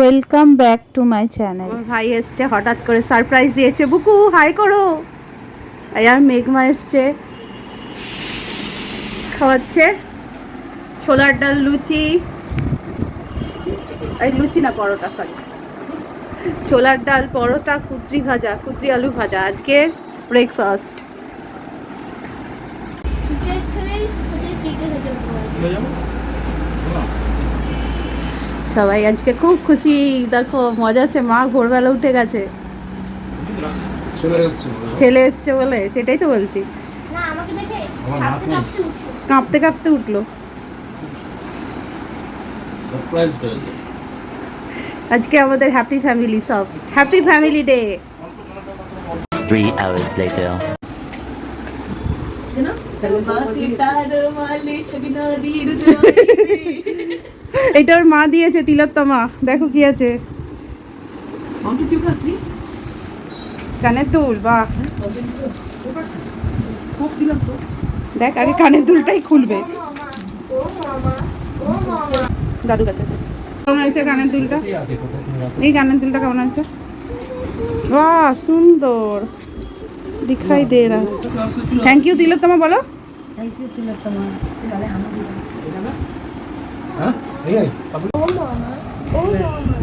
Welcome back to my channel ভাই এসছে হঠাৎ করে সারপ্রাইজ দিয়েছে। বুকু হাই করো। আর মেঘমা এসছে। খাওয়াচ্ছে। ছোলার ডাল লুচি। এই লুচি না পরোটা সরি ছোলার ডাল পরোটা কুচরি ভাজা কুচরি আলু ভাজা। আজকের ব্রেকফাস্ট সবাই আজকে খুব খুশি। দেখো মজা সে মা ভোরবেলা উঠে গেছে। ছেলে এসছে বলে সেটাই তো বলছি। না আমাকে দেখে আমার কাঁপতে নাতনি। কাঁপতে উঠল। কাঁপতে কাঁপতে উঠল। সারপ্রাইজ হয়ে যায় আজকে আমাদের হ্যাপি ফ্যামিলি সব। Happy family day Three hours later. এটা ওর মা দিয়েছে, তিলোত্তমা। দেখো কি আছে। কানের দুল, বাহ। দেখ, আগে কানের দুলটাই খুলবে। দাদু কাছে কেমন হয়েছে কানের দুলটা? এই কানের দুলটা কেমন হয়েছে? বাহ, সুন্দর। দিখাই দে রা থ্যাংক ইউ তিলোত্তমা, বলো। মামা ও মামা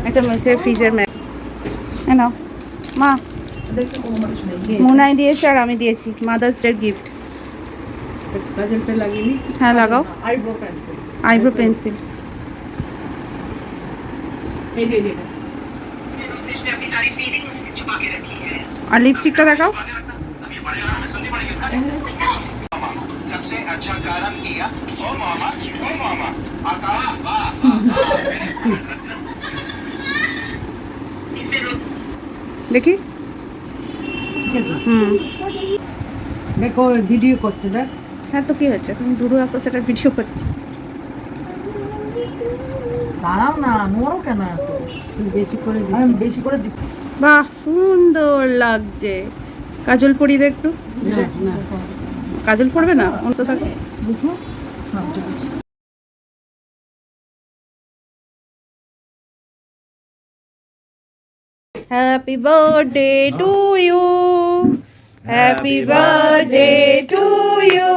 একটা হচ্ছে ফ্রিজের নাও। মা, মুনাই দিয়েছে আর আমি দিয়েছি। মাদার্স ডে গিফট হ্যাঁ লাগাও। আইব্রো পেন্সিল আর লিপস্টিকটা দেখাও। सबसे अच्छा कारण किया ओ मामा ओ मामा आकाश দেখি হুম দেখো ভিডিও করছে দেখ হ্যাঁ তো কি হচ্ছে তুমি দুরু আপা সেটা ভিডিও করছি দাঁড়াও না নড়ো কেন এত তুই বেশি করে আমি বেশি করে দিচ্ছি বাহ সুন্দর লাগছে কাজল পরি দে একটু কাজল পড়বে না? অন্ত থাকো। বুঝো? হ্যাঁ ঠিক আছে। Happy birthday to you happy birthday to you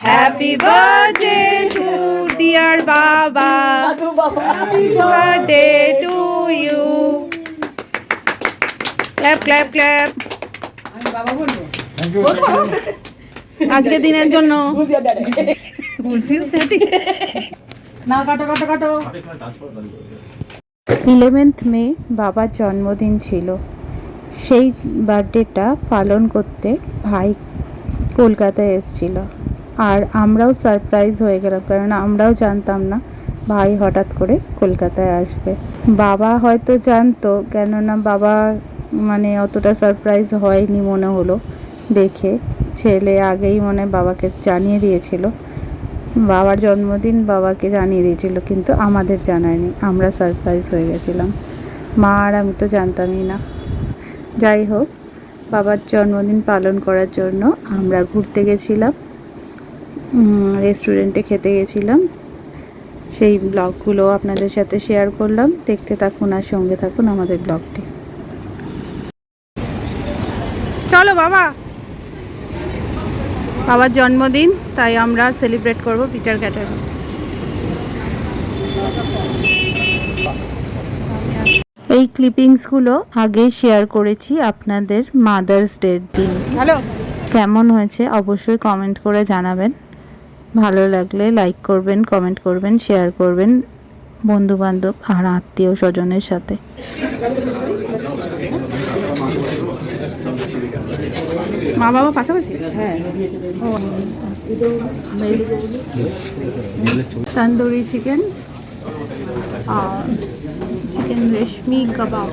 happy birthday to dear বাবা happy birthday to you clap clap clap thank you আজকে দিনের জন্য। ইলেভেন্থ মে বাবার জন্মদিন ছিল। সেই বার্থডেটা পালন করতে ভাই কলকাতায় এসেছিল। আর আমরাও সারপ্রাইজ হয়ে গেলাম, কারণ আমরাও জানতাম না ভাই হঠাৎ করে কলকাতায় আসবে। বাবা হয়তো জানতো, কেননা বাবা মানে অতটা সারপ্রাইজ হয়নি মনে হলো দেখে। ছেলে আগেই মনে বাবাকে জানিয়ে দিয়েছিল। বাবার জন্মদিন বাবাকে জানিয়ে দিয়েছিল, কিন্তু আমাদের জানায়নি। আমরা সারপ্রাইজ হয়ে গেছিলাম। মা আর আমি তো জানতামই না। যাই হোক, বাবার জন্মদিন পালন করার জন্য আমরা ঘুরতে গেছিলাম রেস্টুরেন্টে খেতে গেছিলাম। সেই ব্লগগুলো আপনাদের সাথে শেয়ার করলাম। দেখতে থাকুন আর সঙ্গে থাকুন আমাদের ব্লগটি চলো বাবা! বাবার জন্মদিন তাই আমরা সেলিব্রেট করব পিচার ক্যাটারে এই ক্লিপিংসগুলো আগে শেয়ার করেছি আপনাদের মাদার্স ডের দিন। হ্যালো কেমন হয়েছে অবশ্যই কমেন্ট করে জানাবেন। ভালো লাগলে লাইক করবেন কমেন্ট করবেন শেয়ার করবেন বন্ধু বান্ধব আর আত্মীয় স্বজনের সাথে। মা বাবা পাশাপাশি? হ্যাঁ। তন্দুরি চিকেন আর চিকেন রেশমি কাবাব।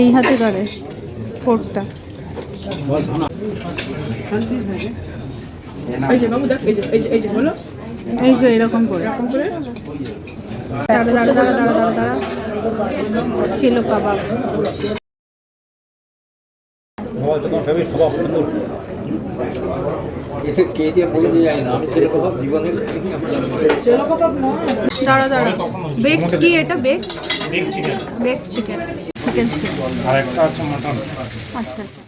এই হাতে ধরে ফোরটা। এই যে বাবু দেখ এই যে এই যে এই যে হলো এই যে এরকম করে। এরকম করে? দাঁড়া দাঁড়া দাঁড়া দাঁড়া দাঁড়া দাঁড়া। ছিল কাবাব। কে যায় না আমি সেরকম জীবনে দাঁড়া দাঁড়া। বেক কি এটা? Bake bake chicken chicken stick আর একটা আছে মাটন আচ্ছা আচ্ছা।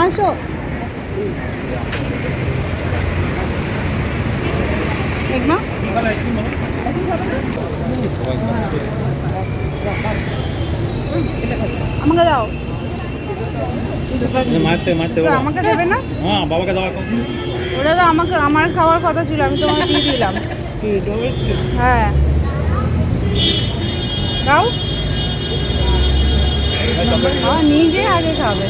আসো। মেঘনা আমাকে দাও। মারতে মারতে তো আমাকে দেবে না? হ্যাঁ বাবাকে দেওয়া ওটা তো আমাকে আমার খাওয়ার কথা ছিল আমি তোমাকে দিয়ে দিলাম। হ্যাঁ। হ্যাঁ নিজে আগে খাবে।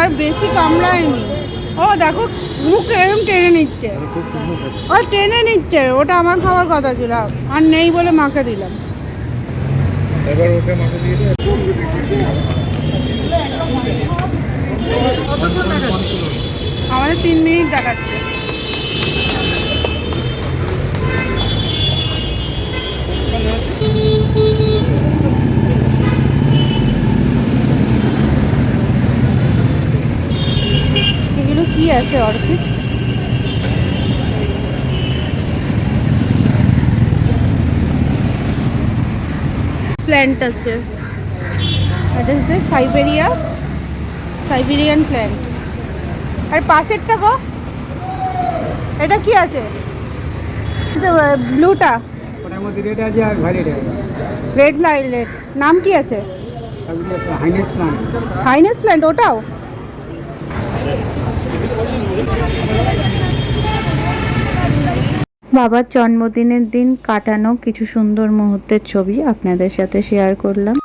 আর বেশি কামড়ায়নি। ও দেখো মুখ এরম টেনে নিচ্ছে। ও টেনে নিচ্ছে ওটা আমার খাওয়ার কথা ছিল। আর নেই বলে মাকে দিলাম। এবার ওকে মাকে দিয়ে আমাদের তিন মিনিট দেখাচ্ছে এগুলো কি আছে অর্কিড? প্ল্যান্ট আছে। এটা হচ্ছে সাইবেরিয়া সাইবেরিয়ান প্ল্যান্ট আর পাশেরটা গো এটা কি আছে? ব্লুটা রেড ভাইলেট নাম কি আছে? হাইনেস প্ল্যান্ট ওটাও? বাবার জন্মদিনের দিন কাটানো কিছু সুন্দর মুহূর্তের ছবি আপনাদের সাথে শেয়ার করলাম।